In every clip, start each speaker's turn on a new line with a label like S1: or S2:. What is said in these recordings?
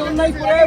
S1: অন্যায় করে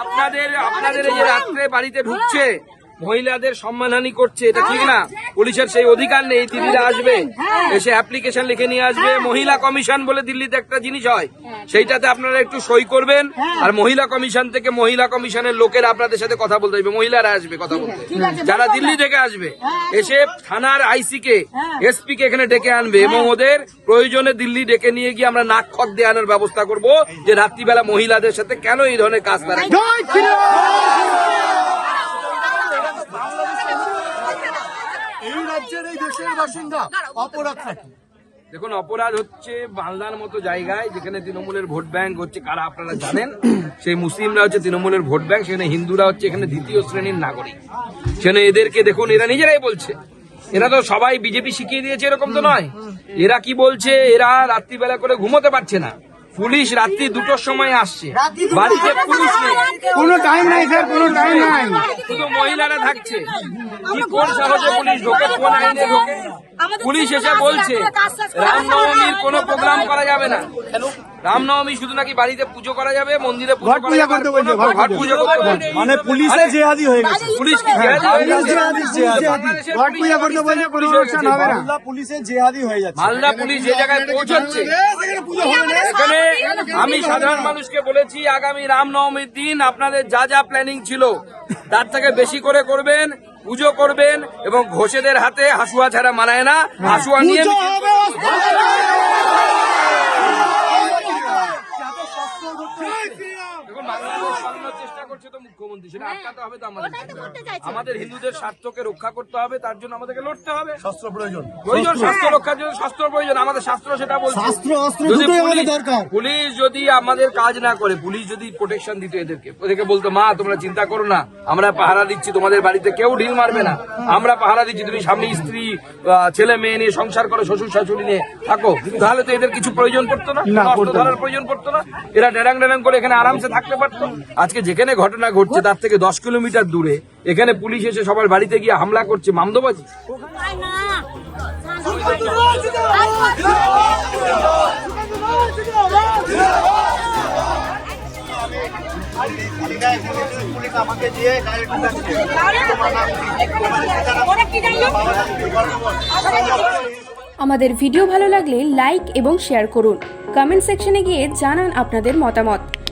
S2: আপনাদের আপনাদের এই রাত্রে বাড়িতে ঢুকছে মহিলাদের সম্মানহানি করছে এটা ঠিক না? পুলিশের সেই অধিকার নেই দিদিরা আসবে। এসে অ্যাপ্লিকেশন লিখে নিয়ে আসবে। মহিলা কমিশন বলে দিল্লিতে একটা জিনিস হয় সেইটাতে আপনারা একটু সই করবেন আর মহিলা কমিশন থেকে মহিলা কমিশনের লোকেরা আপনাদের সাথে কথা বলতে হবে মহিলারা আসবে কথা বলতে। যারা দিল্লি থেকে আসবে এসে থানার আইসি কে এসপি কে এখানে ডেকে আনবে এবং ওদের প্রয়োজনে দিল্লি ডেকে নিয়ে গিয়ে আমরা নাক খত দিয়ে আনার ব্যবস্থা করব যে রাত্রিবেলা মহিলাদের সাথে কেন এই ধরনের কাজ তারা
S3: এই বাসিন্দা
S2: দেখুন, অপরাধ হচ্ছে বাংলার মতো জায়গায় যেখানে তৃণমূলের ভোট ব্যাংক হচ্ছে, কারা আপনারা জানেন? সেই মুসলিমরা হচ্ছে তৃণমূলের ভোট ব্যাংক, সেখানে হিন্দুরা হচ্ছে এখানে দ্বিতীয় শ্রেণির নাগরিক। সেখানে এদেরকে দেখুন, এরা নিজেরাই বলছে। এরা তো সবাই বিজেপি শিখিয়ে দিয়েছে, এরকম তো নয়। এরা কি বলছে? এরা রাত্রিবেলা করে ঘুমোতে পারছে না। পুলিশ রাত্রি দুটোর সময় আসছে। বাড়িতে পুলিশ নেই।
S4: কোনো টাইম নাই স্যার কোনো টাইম নাই।
S2: শুধু মহিলারা থাকছে। কি কোন সহজে পুলিশ ঢোকে কোন আইনে ঢোকে? পুলিশ এসে বলছে রামনবমীর কোনো প্রোগ্রাম করা যাবে না। রামনবমী শুধু নাকি বাড়িতে পুজো করা যাবে মন্দিরে
S4: ঘট পূজা করতে বলছে, ঘট
S2: ঘট পুজো
S3: মানে পুলিশের জেহাদি হয়ে গেছে।
S2: পুলিশ কি জেহাদি হয়ে
S3: পুলিশ
S2: গেছে?
S3: জেহাদি, জেহাদি।
S2: বাংলাদেশের
S4: ঘট পূজা করতে বলছে কোনো অনুষ্ঠান হবে না।
S3: মালদা পুলিশের জেহাদি হয়ে যাচ্ছে।
S2: মালদা পুলিশ যে জায়গায় পৌঁছচ্ছে এখানে আমি সাধারণ মানুষকে বলেছি আগামী রামনবমীর দিন আপনাদের যা যা প্ল্যানিং ছিল তার থেকে বেশি করে করবেন। পুজো করবেন এবং ঘোষেদের হাতে হাসুয়া ছাড়া মানায় না। হাসুয়া নিয়ে
S3: পুজো
S2: বাংলাদেশ পালানোর চেষ্টা করছে তো মুখ্যমন্ত্রী সেটা আটকাতে হবে তো আমাদের আমাদের হিন্দুদের স্বার্থকে রক্ষা করতে হবে তার জন্য আমাদেরকে লড়তে হবে।
S3: শস্ত্র প্রয়োজন।
S2: প্রয়োজন স্বাস্থ্য রক্ষার জন্য শাস্ত্র প্রয়োজন আমাদের শাস্ত্র সেটা বলছে।
S3: শাস্ত্র, অস্ত্র দুটোই আমাদের
S2: পুলিশ-
S3: দরকার।
S2: পুলিশ যদি আমাদের কাজ না করে পুলিশ যদি প্রোটেকশন দিত এদেরকে ওদেরকে বলতো মা তোমরা চিন্তা করো না আমরা পাহারা দিচ্ছি তোমাদের বাড়িতে কেউ ঢিল মারবে না আমরা পাহারা দিচ্ছি তুমি স্বামী স্ত্রী আহ, ছেলে মেয়ে নিয়ে সংসার করো শ্বশুর শাশুড়ি নিয়ে থাকো। তাহলে তো এদের কিছু প্রয়োজন পড়তো না প্রয়োজন পড়তো না। এরা ডেরাং ডেরাং করে এখানে আরামসে থাকতে পারতো? আজকে যেখানে ঘটনা ঘটছে, তার থেকে দশ কিলোমিটার দূরে, এখানে পুলিশ এসে সবার বাড়িতে গিয়ে হামলা করছে। মামদবাজি
S5: আমাদের ভিডিও ভালো লাগলে লাইক এবং শেয়ার করুন। কমেন্ট সেকশনে গিয়ে জানান আপনাদের মতামত।